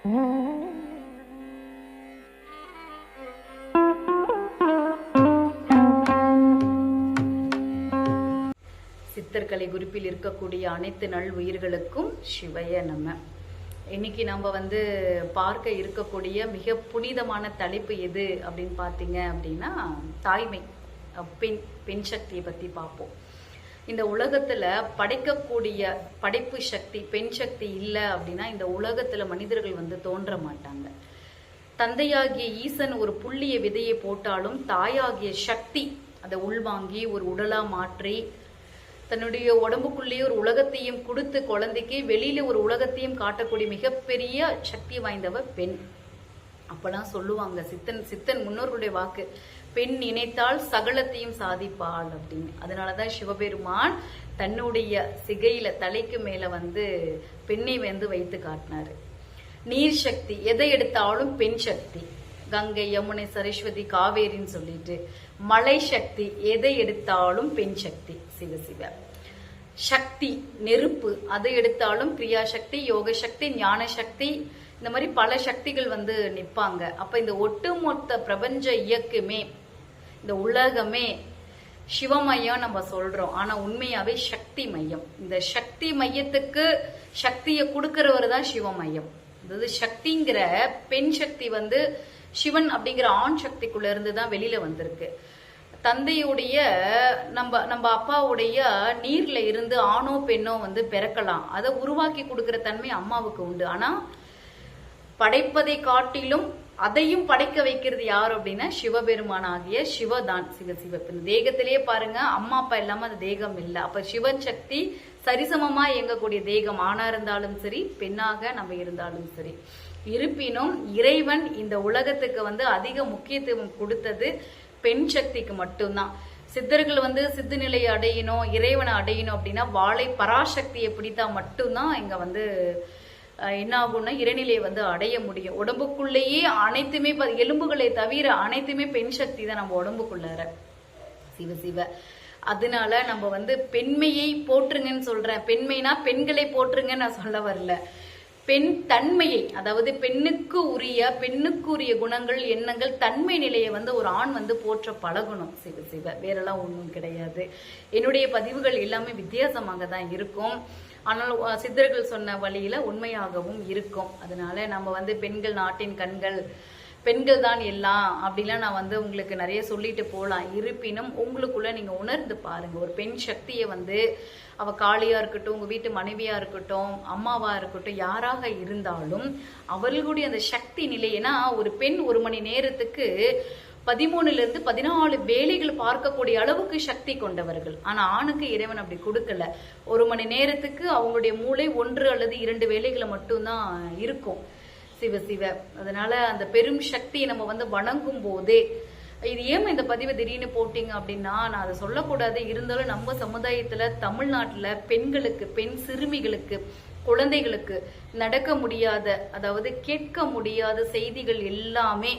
சித்தர்கலை குறிப்பில் இருக்கக்கூடிய அனைத்து நல் உயிர்களுக்கும் சிவைய நம்ம இன்னைக்கு நம்ம வந்து பார்க்க இருக்கக்கூடிய மிக புனிதமான தலைப்பு எது அப்படின்னு பார்த்தீங்க அப்படின்னா தாய்மை பெண் பெண் சக்தியை பத்தி பார்ப்போம். இந்த உலகத்துல படைக்கக்கூடிய படைப்பு சக்தி பெண் சக்தி இல்லை அப்படின்னா இந்த உலகத்துல மனிதர்கள் வந்து தோன்ற மாட்டாங்க. தந்தையாகிய ஈசன் ஒரு புள்ளிய விதையை போட்டாலும் தாயாகிய சக்தி அதை உள்வாங்கி ஒரு உடலா மாற்றி தன்னுடைய உடம்புக்குள்ளேயே ஒரு உலகத்தையும் கொடுத்து குழந்தைக்கு வெளியில ஒரு உலகத்தையும் காட்டக்கூடிய மிகப்பெரிய சக்தி வாய்ந்தவ பெண். அப்பெல்லாம் சொல்லுவாங்க சித்தன் சித்தன் முன்னோர்களுடைய வாக்கு பெண் நினைத்தால் சகலத்தையும் சாதிப்பாள் அப்படின்னு. அதனாலதான் சிவபெருமான் தன்னுடைய சிகையில தலைக்கு மேல வந்து பெண்ணை வந்து வைத்து காட்டினாரு. நீர் சக்தி எதை எடுத்தாலும் பெண் சக்தி. கங்கை யமுனை சரஸ்வதி காவேரின்னு சொல்லிட்டு மலை சக்தி எதை எடுத்தாலும் பெண் சக்தி சிவ சிவ. சக்தி நெருப்பு அதை எடுத்தாலும் கிரியாசக்தி யோக சக்தி ஞான சக்தி இந்த மாதிரி பல சக்திகள் வந்து நிற்பாங்க. அப்ப இந்த ஒட்டுமொத்த பிரபஞ்ச இயக்குமே இந்த உலகமே சிவமயம் நம்ம சொல்றோம். ஆனா உண்மையாவே சக்தி மையம். இந்த சக்தி மையத்துக்கு சக்தியை கொடுக்கறவர் தான் சிவமயம். அதாவது சக்திங்கிற பெண் சக்தி வந்து சிவன் அப்படிங்கிற ஆண் சக்திக்குள்ள இருந்து தான் வெளியில வந்திருக்கு. தந்தையுடைய நம்ம நம்ம அப்பாவுடைய நீர்ல இருந்து ஆணோ பெண்ணோ வந்து பிறக்கலாம். அதை உருவாக்கி கொடுக்கிற தன்மை அம்மாவுக்கு உண்டு. ஆனா படைப்பதை காட்டிலும் அதையும் படைக்க வைக்கிறது யார் அப்படின்னா சிவபெருமான் ஆகிய சிவதான். சிவ சிவ. இந்த தேகத்திலேயே பாருங்க அம்மா அப்பா இல்லாம அது தேகம் இல்லை. அப்ப சிவன் சக்தி சரிசமமா இயங்கக்கூடிய தேகம் ஆணா இருந்தாலும் சரி பெண்ணாக நம்ம இருந்தாலும் சரி. இருப்பினும் இறைவன் இந்த உலகத்துக்கு வந்து அதிக முக்கியத்துவம் கொடுத்தது பெண் சக்திக்கு மட்டும்தான். சித்தர்கள் வந்து சித்து நிலையை அடையணும் இறைவனை அடையணும் அப்படின்னா வாழை பராசக்தியை பிடித்தா மட்டும்தான் இங்க வந்து என்ன ஆகும்னா இறைநிலையை வந்து அடைய முடியும். உடம்புக்குள்ளேயே அனைத்துமே ப- எலும்புகளை தவிர அனைத்துமே பெண் சக்தி தான் நம்ம உடம்புக்குள்ளார சிவ சிவ. அதனால நம்ம வந்து பெண்மையை போற்றுங்கன்னு சொல்றேன். பெண்மைனா பெண்களை போற்றுங்கன்னு நான் சொல்ல வரல. பெண் தன்மையை அதாவது பெண்ணுக்கு உரிய பெண்ணுக்கு உரிய குணங்கள் எண்ணங்கள் தன்மை நிலையை வந்து ஒரு ஆண் வந்து போற்ற பழகணும். சிவ சிவ வேறெல்லாம் ஒன்றும் கிடையாது. என்னுடைய பதிவுகள் எல்லாமே வித்தியாசமாக தான் இருக்கும். ஆனால் சித்தர்கள் சொன்ன வழியில உண்மையாகவும் இருக்கும். அதனால நம்ம வந்து பெண்கள் நாட்டின் கண்கள் பெண்கள் தான் எல்லாம் அப்படிலாம் நான் வந்து உங்களுக்கு நிறைய சொல்லிட்டு போகலாம் இருப்பினும் உங்களுக்குள்ள நீங்கள் உணர்ந்து பாருங்கள் ஒரு பெண் சக்தியை வந்து அவள் காளியாக இருக்கட்டும் உங்கள் வீட்டு மனைவியாக இருக்கட்டும் அம்மாவாக இருக்கட்டும் யாராக இருந்தாலும் அவர்களுடைய அந்த சக்தி நிலை ஏன்னா ஒரு பெண் ஒரு மணி நேரத்துக்கு பதிமூணுலேருந்து பதினாலு வேலைகள் பார்க்கக்கூடிய அளவுக்கு சக்தி கொண்டவர்கள். ஆனால் ஆணுக்கு இறைவன் அப்படி கொடுக்கல. ஒரு மணி நேரத்துக்கு அவங்களுடைய மூளை ஒன்று அல்லது இரண்டு வேலைகளை மட்டும்தான் இருக்கும். சிவ சிவ. அதனால அந்த பெரும் சக்தியை நம்ம வந்து வணங்கும் போதே இது ஏன் இந்த பதிவை திடீர்னு போட்டீங்க அப்படின்னா நான் அதை சொல்லக்கூடாது. இருந்தாலும் நம்ம சமுதாயத்துல தமிழ்நாட்டுல பெண்களுக்கு பெண் சிறுமிகளுக்கு குழந்தைகளுக்கு நடக்க முடியாத அதாவது கேட்க முடியாத செய்திகள் எல்லாமே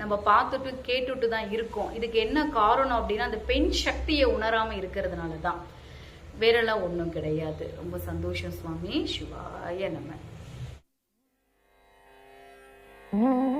நம்ம பார்த்துட்டு கேட்டுட்டு தான் இருக்கோம். இதுக்கு என்ன காரணம் அப்படின்னா அந்த பெண் சக்தியை உணராம இருக்கிறதுனால தான் வேறெல்லாம் ஒன்றும் கிடையாது. ரொம்ப சந்தோஷம் சுவாமி. சிவாய நம்ம Mm-hmm.